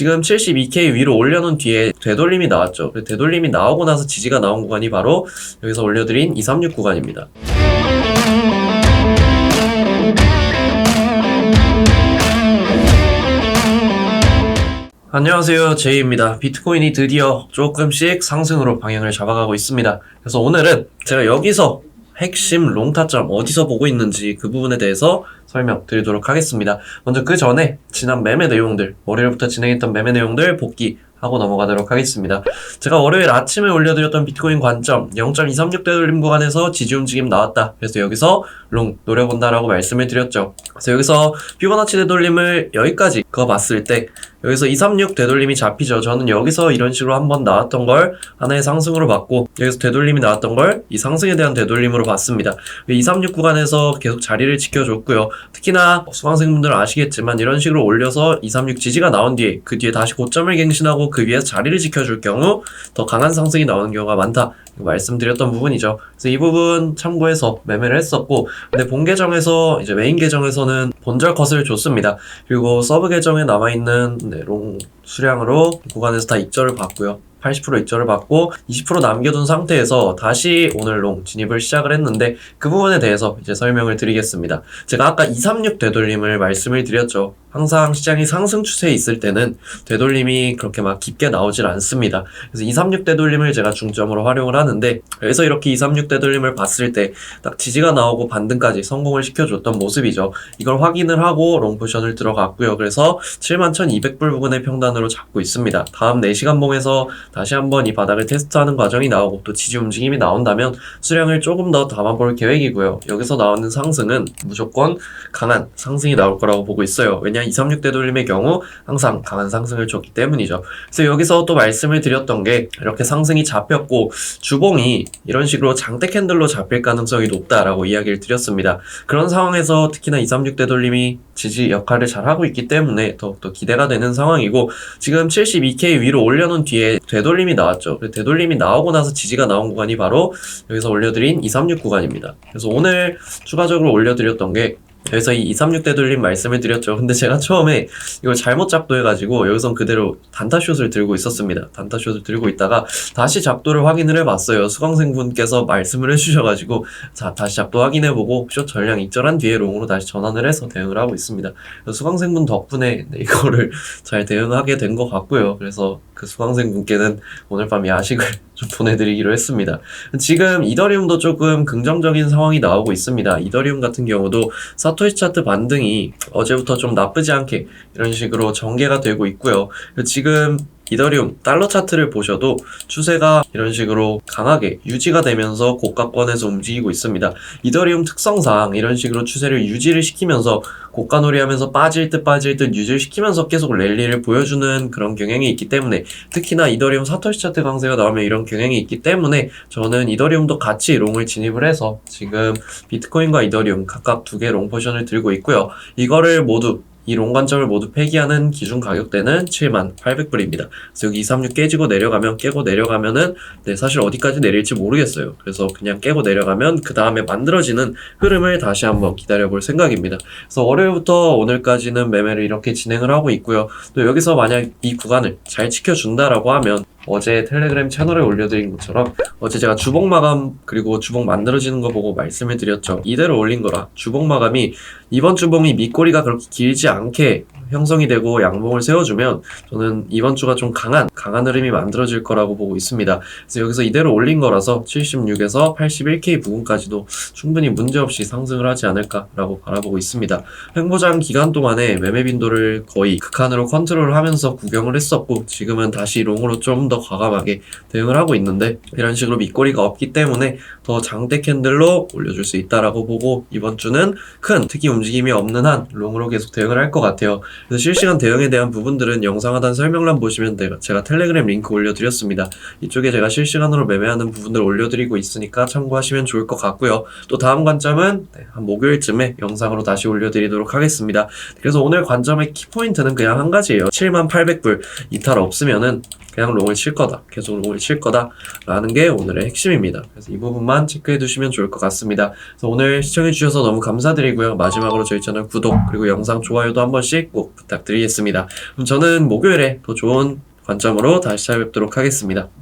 지금 72K 위로 올려놓은 뒤에 되돌림이 나왔죠. 그 되돌림이 나오고 나서 지지가 나온 구간이 바로 여기서 올려드린 236 구간입니다. 안녕하세요. 제이입니다. 비트코인이 드디어 조금씩 상승으로 방향을 잡아가고 있습니다. 그래서 오늘은 제가 여기서 핵심 롱타점 어디서 보고 있는지 그 부분에 대해서 설명드리도록 하겠습니다. 먼저 그 전에 지난 매매 내용들, 월요일부터 진행했던 매매 내용들 복귀하고 넘어가도록 하겠습니다. 제가 월요일 아침에 올려드렸던 비트코인 관점 0.236 되돌림 구간에서 지지 움직임 나왔다. 그래서 여기서 롱 노려본다라고 말씀을 드렸죠. 그래서 여기서 피보나치 되돌림을 여기까지 그어봤을 때 여기서 236 되돌림이 잡히죠. 저는 여기서 이런 식으로 한번 나왔던 걸 하나의 상승으로 봤고 여기서 되돌림이 나왔던 걸 이 상승에 대한 되돌림으로 봤습니다. 236 구간에서 계속 자리를 지켜줬고요. 특히나 수강생분들은 아시겠지만 이런 식으로 올려서 236 지지가 나온 뒤에 그 뒤에 다시 고점을 갱신하고 그 위에서 자리를 지켜줄 경우 더 강한 상승이 나오는 경우가 많다. 말씀드렸던 부분이죠. 그래서 이 부분 참고해서 매매를 했었고 근데 본 계정에서 이제 메인 계정에서는 본절 컷을 줬습니다. 그리고 서브 계정에 남아있는 네, 롱 수량으로 구간에서 다 입절을 받고요. 80% 입절을 받고 20% 남겨둔 상태에서 다시 오늘 롱 진입을 시작을 했는데 그 부분에 대해서 이제 설명을 드리겠습니다. 제가 아까 236 되돌림을 말씀을 드렸죠. 항상 시장이 상승 추세에 있을 때는 되돌림이 그렇게 막 깊게 나오질 않습니다. 그래서 236 되돌림을 제가 중점으로 활용을 하는데 그래서 이렇게 236 되돌림을 봤을 때 딱 지지가 나오고 반등까지 성공을 시켜줬던 모습이죠. 이걸 확인을 하고 롱포션을 들어갔고요. 그래서 71,200불 부근의 평단으로 잡고 있습니다. 다음 4시간 봉에서 다시 한번 이 바닥을 테스트하는 과정이 나오고 또 지지 움직임이 나온다면 수량을 조금 더 담아볼 계획이고요. 여기서 나오는 상승은 무조건 강한 상승이 나올 거라고 보고 있어요. 왜냐 236 되돌림의 경우 항상 강한 상승을 줬기 때문이죠. 그래서 여기서 또 말씀을 드렸던 게 이렇게 상승이 잡혔고 주봉이 이런 식으로 장대 캔들로 잡힐 가능성이 높다라고 이야기를 드렸습니다. 그런 상황에서 특히나 236 되돌림이 지지 역할을 잘 하고 있기 때문에 더욱더 기대가 되는 상황이고 지금 72K 위로 올려놓은 뒤에 되돌림이 나왔죠. 그 되돌림이 나오고 나서 지지가 나온 구간이 바로 여기서 올려드린 236 구간입니다. 그래서 오늘 추가적으로 올려드렸던 게 여기서 이 236 되돌림 말씀을 드렸죠. 근데 제가 처음에 이걸 잘못 작도해가지고 여기선 그대로 단타숏을 들고 있었습니다. 단타숏을 들고 있다가 다시 작도를 확인을 해봤어요. 수강생분께서 말씀을 해주셔가지고 자 다시 작도 확인해보고 숏 전량 입절한 뒤에 롱으로 다시 전환을 해서 대응을 하고 있습니다. 그래서 수강생분 덕분에 네, 이거를 잘 대응하게 된 것 같고요. 그래서 그 수강생분께는 오늘 밤 야식을 좀 보내드리기로 했습니다. 지금 이더리움도 조금 긍정적인 상황이 나오고 있습니다. 이더리움 같은 경우도 사 토시 차트 반등이 어제부터 좀 나쁘지 않게 이런 식으로 전개가 되고 있고요. 지금 이더리움 달러 차트를 보셔도 추세가 이런 식으로 강하게 유지가 되면서 고가권에서 움직이고 있습니다. 이더리움 특성상 이런 식으로 추세를 유지를 시키면서 고가 놀이 하면서 빠질 듯 빠질 듯 유지를 시키면서 계속 랠리를 보여주는 그런 경향이 있기 때문에 특히나 이더리움 사토시 차트 강세가 나오면 이런 경향이 있기 때문에 저는 이더리움도 같이 롱을 진입을 해서 지금 비트코인과 이더리움 각각 두 개 롱 포션을 들고 있고요. 이거를 모두 이 롱관점을 모두 폐기하는 기준 가격대는 7만 800불입니다. 그래서 여기 236 깨지고 내려가면 깨고 내려가면은 네, 사실 어디까지 내릴지 모르겠어요. 그래서 그냥 깨고 내려가면 그 다음에 만들어지는 흐름을 다시 한번 기다려볼 생각입니다. 그래서 월요일부터 오늘까지는 매매를 이렇게 진행을 하고 있고요. 또 여기서 만약 이 구간을 잘 지켜준다라고 하면 어제 텔레그램 채널에 올려드린 것처럼 어제 제가 주봉 마감 그리고 주봉 만들어지는 거 보고 말씀을 드렸죠. 이대로 올린 거라 주봉 마감이 이번 주봉이 밑꼬리가 그렇게 길지 않게 형성이 되고 양봉을 세워주면 저는 이번 주가 좀 강한 강한 흐름이 만들어질 거라고 보고 있습니다. 그래서 여기서 이대로 올린 거라서 76에서 81K 부분까지도 충분히 문제없이 상승을 하지 않을까라고 바라보고 있습니다. 횡보장 기간 동안에 매매 빈도를 거의 극한으로 컨트롤을 하면서 구경을 했었고 지금은 다시 롱으로 좀 더 과감하게 대응을 하고 있는데 이런 식으로 밑꼬리가 없기 때문에 더 장대 캔들로 올려줄 수 있다라고 보고 이번 주는 큰 특이 움직임이 없는 한 롱으로 계속 대응을 할 것 같아요. 그래서 실시간 대응에 대한 부분들은 영상 하단 설명란 보시면 제가, 텔레그램 링크 올려드렸습니다. 이쪽에 제가 실시간으로 매매하는 부분들 올려드리고 있으니까 참고하시면 좋을 것 같고요. 또 다음 관점은 네, 한 목요일쯤에 영상으로 다시 올려드리도록 하겠습니다. 그래서 오늘 관점의 키포인트는 그냥 한 가지예요. 7800불 이탈 없으면은 그냥 롱을 칠 거다. 계속 롱을 칠 거다. 라는 게 오늘의 핵심입니다. 그래서 이 부분만 체크해 두시면 좋을 것 같습니다. 그래서 오늘 시청해 주셔서 너무 감사드리고요. 마지막으로 저희 채널 구독 그리고 영상 좋아요도 한 번씩 꼭 부탁드리겠습니다. 그럼 저는 목요일에 더 좋은 관점으로 다시 찾아뵙도록 하겠습니다.